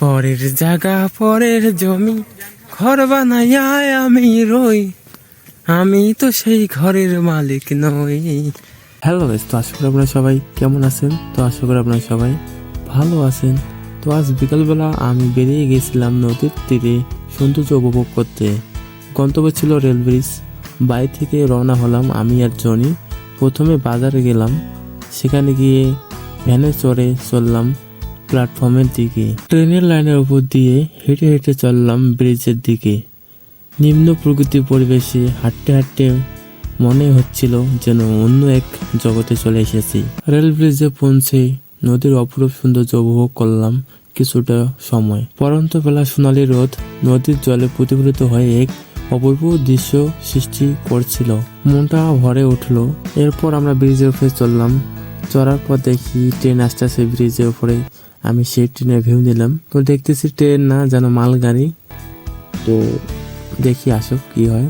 পরের জায়গা, পরের জমি। ঘর বানাইয়া আমি রই। আমি তো সেই ঘরের মালিক নই। হ্যালো তো আশা করি আপনারা সবাই কেমন আছেন? তো আশা করি আপনারা সবাই ভালো আছেন। তো আজ বিকালবেলা আমি বেরিয়ে গেছিলাম নদীর তীরে সৌন্দর্য উপভোগ করতে। গন্তব্য ছিল রেল ব্রিজ বাড়ি থেকে রওনা হলাম আমি আর জনি। প্রথমে বাজারে গেলাম। সেখানে গিয়ে ভ্যানে চড়ে চললাম। প্ল্যাটফর্মের দিকে। ট্রেনের লাইনের উপর দিয়ে হেঁটে হেঁটে চললাম ব্রিজের দিকে। নিম্ন প্রকৃতির পরিবেশে হাঁটতে হাঁটতে মনে হচ্ছিল যেন অন্য এক জগতে চলে এসেছি। রেল ব্রিজে পৌঁছে নদীর অপরূপ সৌন্দর্য উপভোগ করলাম কিছুটা সময়। পরন্ত বেলা সোনালি রোদ নদীর জলে প্রতিফলিত হয়ে এক অপূর্ব দৃশ্য সৃষ্টি করছিল। মনটা ভরে উঠল। এরপর আমরা ব্রিজের উপরে চললাম। চড়ার পর দেখি ট্রেন আসতেছে ব্রিজের উপরে। আমি সেই ট্রেনের ভিউ নিলাম। তো দেখতেছি ট্রেন না, যেন মালগাড়ি। তো দেখি আসুক কি হয়।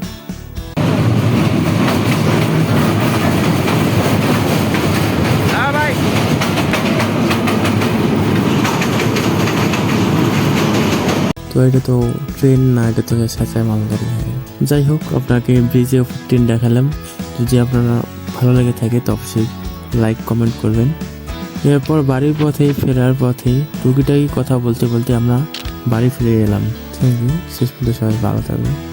তো এটা তো ট্রেন না, এটা তো সাঁচাই মালগাড়ি যাই হোক, আপনাকে ব্রিজে ট্রেন দেখালাম। যদি আপনারা ভালো লেগে থাকে, তো অবশ্যই লাইক কমেন্ট করবেন। এরপর বাড়ির পথে, ফেরার পথে টুকিটাকি কথা বলতে বলতে আমরা বাড়ি ফিরে এলাম। Thank you. শেষ পর্যন্ত সবাই ভালো থাকবেন।